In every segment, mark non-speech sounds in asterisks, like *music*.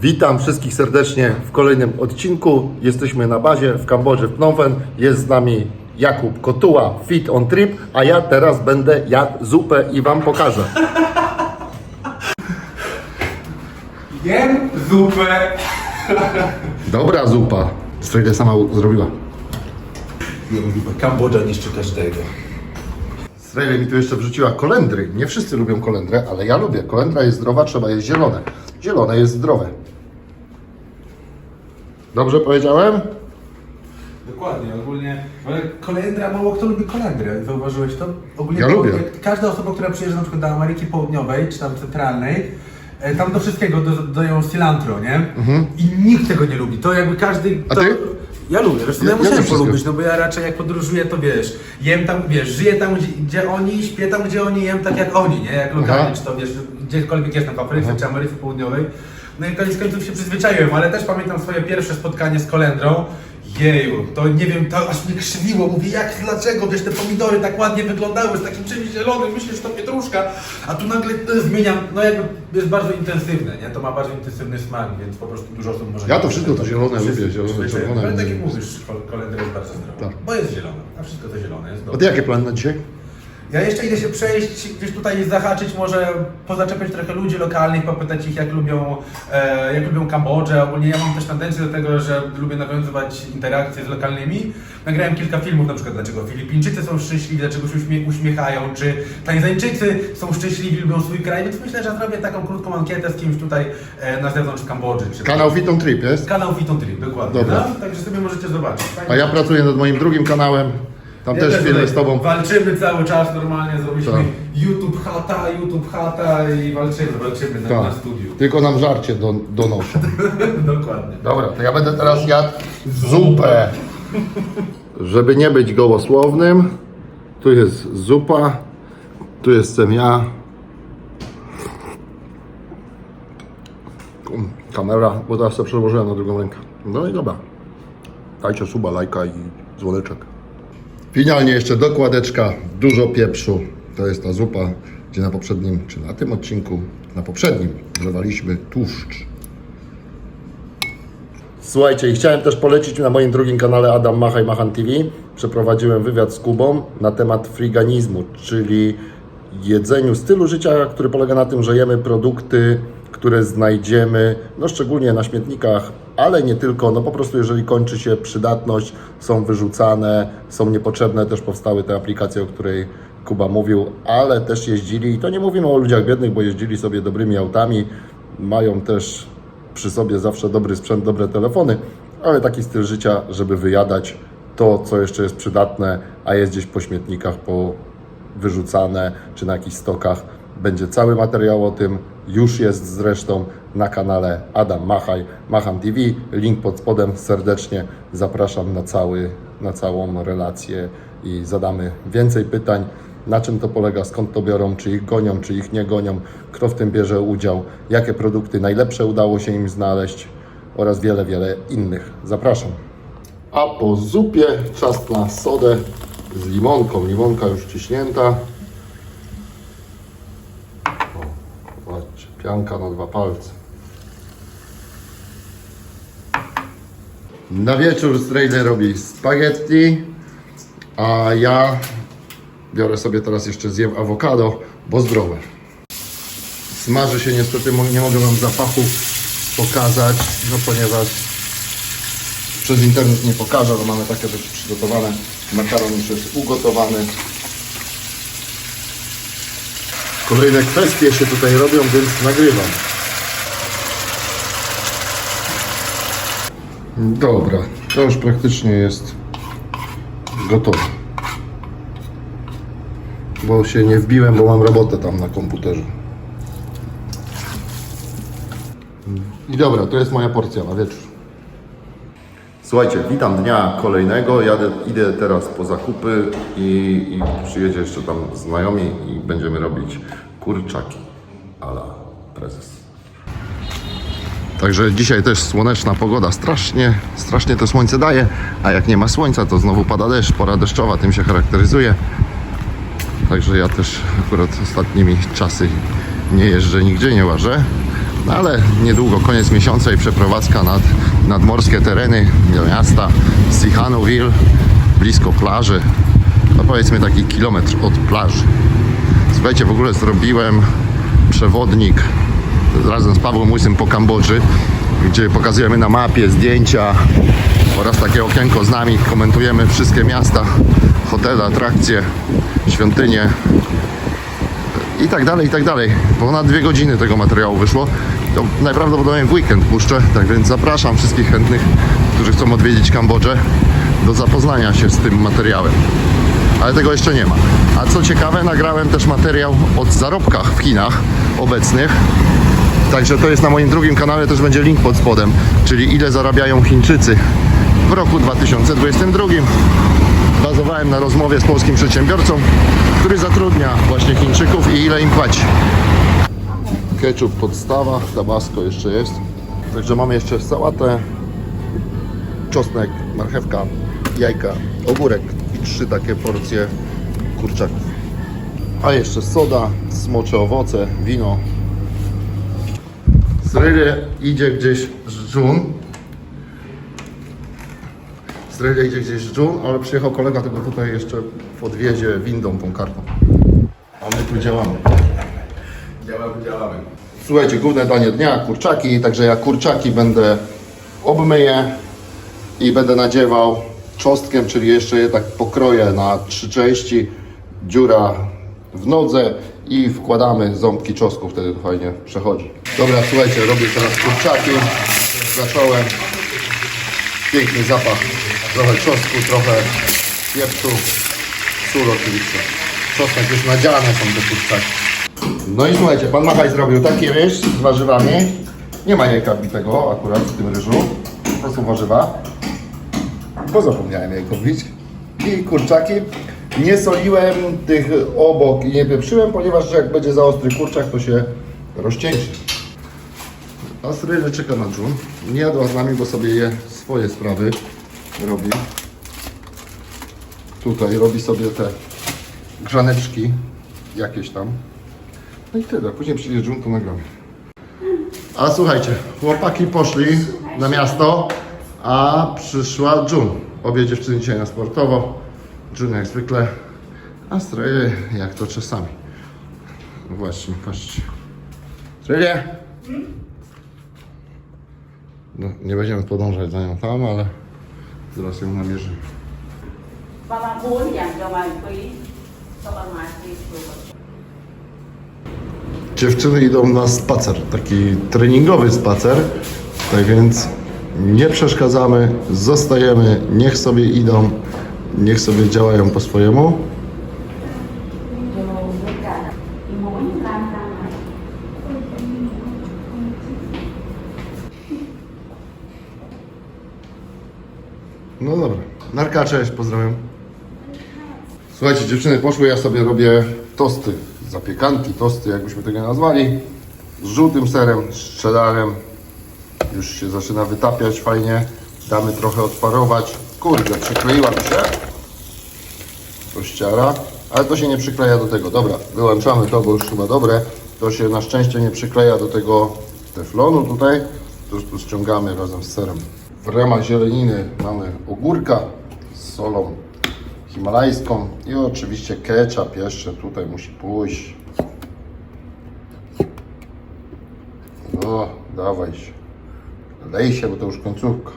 Witam wszystkich serdecznie w kolejnym odcinku. Jesteśmy na bazie w Kambodży, w Phnom Penh. Jest z nami Jakub Kotuła, Fit on Trip, a ja teraz będę jadł zupę i Wam pokażę. Jem zupę. Dobra zupa. Strajdę sama zrobiła. Jem zupę. Kambodża niszczy każdego. Strajle mi tu jeszcze wrzuciła kolendry. Nie wszyscy lubią kolendrę, ale ja lubię. Kolendra jest zdrowa, trzeba jeść zielone. Zielone jest zdrowe. Dobrze powiedziałem? Dokładnie, ogólnie. Ale kolendra, mało kto lubi kolendrę. Zauważyłeś to? Ogólnie Ja to, lubię. jak Każda osoba, która przyjeżdża na przykład do Ameryki Południowej, czy tam centralnej, e, tam do wszystkiego do, dodają cilantro, nie? I nikt tego nie lubi. To jakby każdy... Mhm. A to... ty? Ja lubię, zresztą Ja- ja, ja musiałem też wszystko. polubić, no bo ja raczej jak podróżuję, to wiesz, jem tam, wiesz, żyję tam, gdzie, gdzie oni, śpię tam, gdzie oni, jem tak jak oni, nie? Jak lokalnie, Aha. czy to wiesz, gdziekolwiek jestem, w Afryce, czy Ameryce Południowej. No i koniec końców się przyzwyczaiłem, ale też pamiętam swoje pierwsze spotkanie z kolendrą. Jeju, to nie wiem, to aż mnie krzywiło. Mówię, jak, dlaczego, wiesz, te pomidory tak ładnie wyglądały, z takim czymś zielonym, myślisz, że to pietruszka, a tu nagle to zmieniam, no jakby jest bardzo intensywne, nie? To ma bardzo intensywny smak, więc po prostu dużo osób może... Ja to wszystko to zielone lubię, zielone, czerwone. Ale tak jak mówisz, kol- kolendra jest bardzo zdrowa, Tak. bo jest zielone, a wszystko to zielone jest A dobre. ty jakie plany na dzisiaj? Ja jeszcze idę się przejść, gdzieś tutaj zahaczyć, może pozaczepiać trochę ludzi lokalnych, popytać ich jak lubią, e, jak lubią Kambodżę. Ogólnie ja mam też tendencję do tego, że lubię nawiązywać interakcje z lokalnymi. Nagrałem kilka filmów, na przykład dlaczego Filipińczycy są szczęśliwi, dlaczego się uśmie uśmiechają, czy Tańzańczycy są szczęśliwi, lubią swój kraj, więc myślę, że zrobię taką krótką ankietę z kimś tutaj e, na zewnątrz Kambodży. Czy Kanał Fit on Trip jest? Kanał Fiton Trip, dokładnie. Dobra. No, także sobie możecie zobaczyć. Fajnie. A ja pracuję nad moim drugim kanałem. Tam Ja też tutaj z Tobą. Walczymy cały czas normalnie, zrobiliśmy Tak. YouTube chata, YouTube chata i walczymy, walczymy na, na Tak. studiu. Tylko nam żarcie do, donoszą. *laughs* Dokładnie. Dobra, to ja będę teraz jadł zupę. Żeby nie być gołosłownym, tu jest zupa, tu jestem ja. Kamera, bo teraz sobie przełożyłem na drugą rękę. No i dobra. Dajcie suba, lajka i dzwoneczek. Finalnie jeszcze dokładeczka, dużo pieprzu. To jest ta zupa, gdzie na poprzednim, czy na tym odcinku, na poprzednim dodawaliśmy tłuszcz. Słuchajcie, chciałem też polecić na moim drugim kanale Adam Machaj Machan TV. Przeprowadziłem wywiad z Kubą na temat friganizmu, czyli jedzeniu stylu życia, który polega na tym, że jemy produkty, które znajdziemy, no szczególnie na śmietnikach, ale nie tylko, no po prostu jeżeli kończy się przydatność, są wyrzucane, są niepotrzebne, też powstały te aplikacje, o której Kuba mówił, ale też jeździli, i to nie mówimy o ludziach biednych, bo jeździli sobie dobrymi autami, mają też przy sobie zawsze dobry sprzęt, dobre telefony, ale taki styl życia, żeby wyjadać to, co jeszcze jest przydatne, a jest gdzieś po śmietnikach, po wyrzucane, czy na jakichś stokach. Będzie cały materiał o tym, już jest zresztą na kanale Adam Machaj, Macham TV. Link pod spodem serdecznie zapraszam na, cały, na całą relację i zadamy więcej pytań. Na czym to polega, skąd to biorą, czy ich gonią, czy ich nie gonią, kto w tym bierze udział, jakie produkty najlepsze udało się im znaleźć oraz wiele, wiele innych. Zapraszam. A po zupie czas na sodę z limonką. Limonka już ciśnięta. O, zobaczcie, pianka na dwa palce. Na wieczór Strejler robi spaghetti, a ja biorę sobie teraz jeszcze zjem awokado, bo zdrowe. Smaży się niestety, nie mogę Wam zapachu pokazać, no ponieważ przez internet nie pokażę, ale mamy takie rzeczy przygotowane. Makaron już jest ugotowany. Kolejne kwestie się tutaj robią, więc nagrywam. Dobra, to już praktycznie jest gotowe. Bo się nie wbiłem, bo mam robotę tam na komputerze. I dobra, to jest moja porcja na wieczór. Słuchajcie, witam dnia kolejnego. Jadę, idę teraz po zakupy i, i przyjedzie jeszcze tam znajomi i będziemy robić kurczaki ala prezes. Także dzisiaj też słoneczna pogoda. Strasznie, strasznie to słońce daje, a jak nie ma słońca, to znowu pada deszcz. Pora deszczowa tym się charakteryzuje. Także ja też akurat ostatnimi czasy nie jeżdżę nigdzie, nie łażę. No ale niedługo, koniec miesiąca i przeprowadzka nad nadmorskie tereny do miasta Sihanouville, blisko plaży. No powiedzmy taki kilometr od plaży. Słuchajcie, w ogóle zrobiłem przewodnik razem z Pawłem Łysym po Kambodży, gdzie pokazujemy na mapie zdjęcia oraz takie okienko z nami, komentujemy wszystkie miasta, hotele, atrakcje, świątynie i tak dalej, i tak dalej. Ponad dwie godziny tego materiału wyszło. To najprawdopodobniej w weekend puszczę, tak więc zapraszam wszystkich chętnych, którzy chcą odwiedzić Kambodżę, do zapoznania się z tym materiałem. Ale tego jeszcze nie ma. A co ciekawe, nagrałem też materiał o zarobkach w Chinach obecnych. Także to jest na moim drugim kanale, też będzie link pod spodem, czyli ile zarabiają Chińczycy w roku 2022. Bazowałem na rozmowie z polskim przedsiębiorcą, który zatrudnia właśnie Chińczyków i ile im płaci. Ketchup podstawa, tabasco jeszcze jest. Także mamy jeszcze sałatę, czosnek, marchewka, jajka, ogórek i trzy takie porcje kurczaków. A jeszcze soda, smocze owoce, wino. Srylie idzie gdzieś żun. Srylie idzie gdzieś żun, ale przyjechał kolega, tego tutaj jeszcze podwiezie windą tą kartą. A my tu działamy. Działamy, działamy. Słuchajcie, główne danie dnia, kurczaki, także ja kurczaki będę obmyję i będę nadziewał czosnkiem, czyli jeszcze je tak pokroję na trzy części, dziura w nodze i wkładamy ząbki czosnku, wtedy to fajnie przechodzi. Dobra, słuchajcie, robię teraz kurczaki, zacząłem, piękny zapach, trochę czosnku, trochę pieprzu, sól oczywiście. Czosnek już nadziane są te kurczaki. No i słuchajcie, pan Machaj zrobił taki ryż z warzywami. Nie ma jajka bitego akurat w tym ryżu. Po prostu warzywa. Bo zapomniałem jajko wbić. I kurczaki. Nie soliłem tych obok i nie pieprzyłem, ponieważ jak będzie za ostry kurczak, to się rozcieńczy. A Stryjny czeka na dżun. Nie jadła z nami, bo sobie je swoje sprawy robi. Tutaj robi sobie te grzaneczki jakieś tam. No i tyle, później przyjdzie Jun, to nagramy. A słuchajcie, chłopaki poszli na miasto, a przyszła Jun. Obie dziewczyny dzisiaj na sportowo. Jun jak zwykle, a jak to czasami. No właśnie, patrzcie. Stroje? No, nie będziemy podążać za nią tam, ale zaraz ją namierzymy. Dziewczyny idą na spacer, taki treningowy spacer, tak więc nie przeszkadzamy, zostajemy, niech sobie idą, niech sobie działają po swojemu. Cześć, pozdrawiam. Słuchajcie, dziewczyny poszły, ja sobie robię tosty, zapiekanki, tosty, jakbyśmy tego nazwali, z żółtym serem, z cheddarem. Już się zaczyna wytapiać fajnie. Damy trochę odparować. Kurde, przykleiła mi się. Tościara, ale to się nie przykleja do tego. Dobra, wyłączamy to, bo już chyba dobre. To się na szczęście nie przykleja do tego teflonu tutaj. Po prostu ściągamy razem z serem. W ramach zieleniny mamy ogórka solą himalajską i oczywiście ketchup jeszcze tutaj musi pójść. No, dawaj się. Lej się, bo to już końcówka.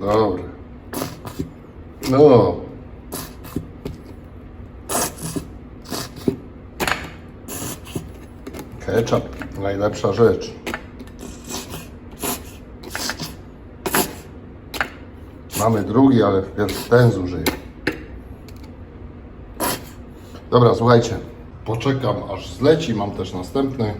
No Dobra. No. Ketchup, najlepsza rzecz. Mamy drugi, ale wpierw ten zużyję. Dobra, słuchajcie. Poczekam aż zleci, mam też następny.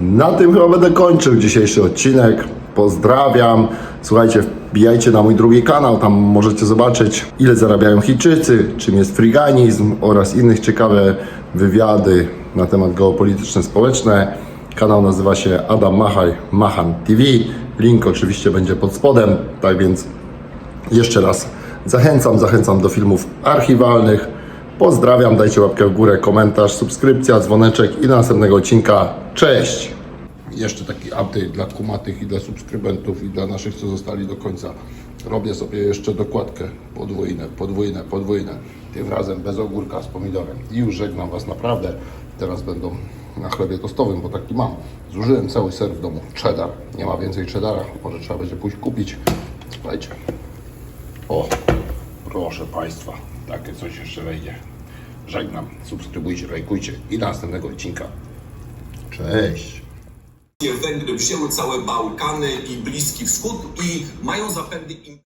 Na tym chyba będę kończył dzisiejszy odcinek. Pozdrawiam. Słuchajcie, wbijajcie na mój drugi kanał, tam możecie zobaczyć ile zarabiają Chińczycy, czym jest friganizm oraz innych ciekawe wywiady na temat geopolityczne, społeczne. Kanał nazywa się Adam Machaj, Machan TV. Link oczywiście będzie pod spodem, tak więc jeszcze raz zachęcam, zachęcam do filmów archiwalnych Pozdrawiam, dajcie łapkę w górę, komentarz, subskrypcja, dzwoneczek i do następnego odcinka. Cześć! Jeszcze taki update dla kumatych i dla subskrybentów i dla naszych, co zostali do końca. Robię sobie jeszcze dokładkę podwójne, podwójne, podwójne. Tym razem bez ogórka z pomidorem. I już żegnam Was naprawdę. Teraz będą na chlebie tostowym, bo taki mam. Zużyłem cały ser w domu. Cheddar. Nie ma więcej cheddara. Może trzeba będzie pójść kupić. Słuchajcie. O, proszę Państwa. Takie coś jeszcze wejdzie. Żegnam. Subskrybujcie, lajkujcie i do następnego odcinka. Cześć. Węgry wzięły całe Bałkany i Bliski Wschód i mają im